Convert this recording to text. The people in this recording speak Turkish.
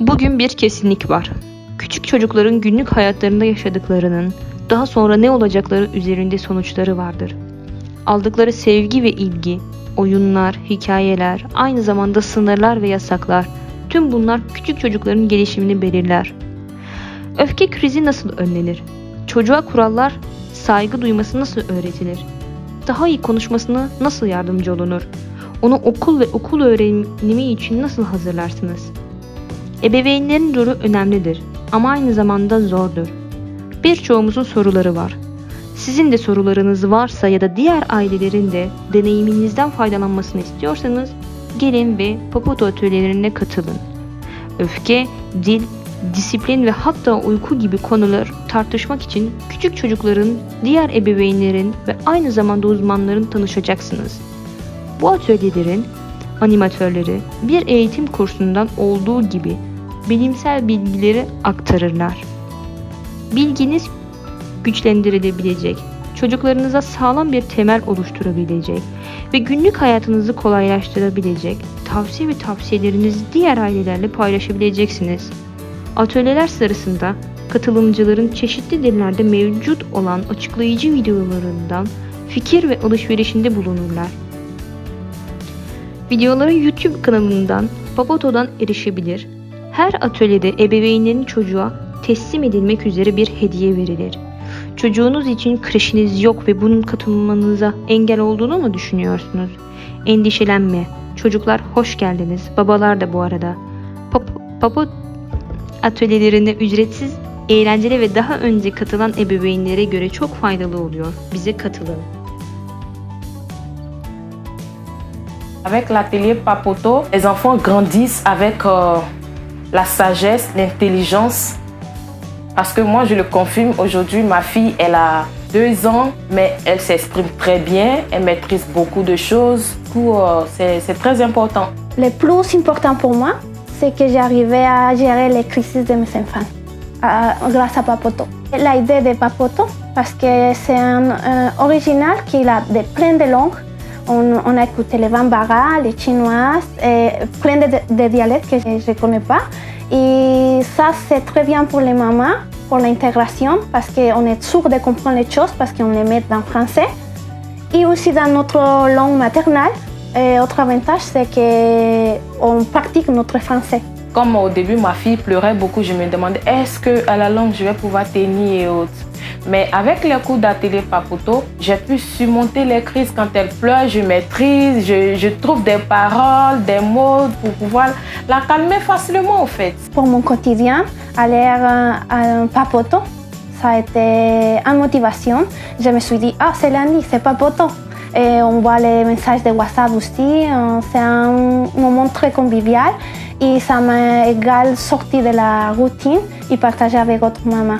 Bugün bir kesinlik var. Küçük çocukların günlük hayatlarında yaşadıklarının daha sonra ne olacakları üzerinde sonuçları vardır. Aldıkları sevgi ve ilgi, oyunlar, hikayeler, aynı zamanda sınırlar ve yasaklar, tüm bunlar küçük çocukların gelişimini belirler. Öfke krizi nasıl önlenir? Çocuğa kurallar, saygı duyması nasıl öğretilir? Daha iyi konuşmasına nasıl yardımcı olunur? Onu okul ve okul öğrenimi için nasıl hazırlarsınız? Ebeveynlerin rolü önemlidir ama aynı zamanda zordur. Birçoğumuzun soruları var. Sizin de sorularınız varsa ya da diğer ailelerin de deneyiminizden faydalanmasını istiyorsanız gelin ve Papato atölyelerine katılın. Öfke, dil, disiplin ve hatta uyku gibi konular tartışmak için küçük çocukların, diğer ebeveynlerin ve aynı zamanda uzmanların tanışacaksınız. Bu atölyelerin animatörleri bir eğitim kursundan olduğu gibi bilimsel bilgileri aktarırlar. Bilginiz güçlendirilebilecek, çocuklarınıza sağlam bir temel oluşturabilecek ve günlük hayatınızı kolaylaştırabilecek tavsiye ve tavsiyelerinizi diğer ailelerle paylaşabileceksiniz. Atölyeler sırasında katılımcıların çeşitli dillerde mevcut olan açıklayıcı videolarından fikir ve alışverişinde bulunurlar. Videolara YouTube kanalından Papoto'dan erişebilir. Her atölyede ebeveynlerin çocuğa teslim edilmek üzere bir hediye verilir. Çocuğunuz için kreşiniz yok ve bunun katılmanıza engel olduğunu mu düşünüyorsunuz? Endişelenme. Çocuklar hoş geldiniz. Babalar da bu arada. Pap Papo atölyelerine ücretsiz, eğlenceli ve daha önce katılan ebeveynlere göre çok faydalı oluyor. Bize katılın. Avec l'atelier Papoto, les enfants grandissent avec euh, la sagesse, l'intelligence. Parce que moi, je le confirme, aujourd'hui, ma fille, elle a deux ans, mais elle s'exprime très bien, elle maîtrise beaucoup de choses. Euh, c'est très important. Le plus important pour moi, c'est que j'arrivais à gérer les crises de mes enfants grâce à Papoto. L'idée de Papoto, parce que c'est un original qui a plein de langues. On, a écouté les Bambara, les Chinoises, plein de, dialectes que je ne connais pas. Et ça, c'est très bien pour les mamans, pour l'intégration, parce qu'on est sûr de comprendre les choses, parce qu'on les met en français. Et aussi dans notre langue maternelle. Et autre avantage, c'est qu'on pratique notre français. Comme au début, ma fille pleurait beaucoup, je me demandais est-ce qu'à la langue, je vais pouvoir tenir et autres? Mais avec les cours d'atelier Papoto, j'ai pu surmonter les crises quand elle pleure, je maîtrise, je, trouve des paroles, des mots pour pouvoir la calmer facilement en fait. Pour mon quotidien, aller euh, à un papoto, ça a été une motivation. Je me suis dit, ah, c'est lundi, c'est papoto. Et on voit les messages de WhatsApp aussi. euh, C'est un moment très convivial et ça m'a égal sorti de la routine et partager avec votre maman.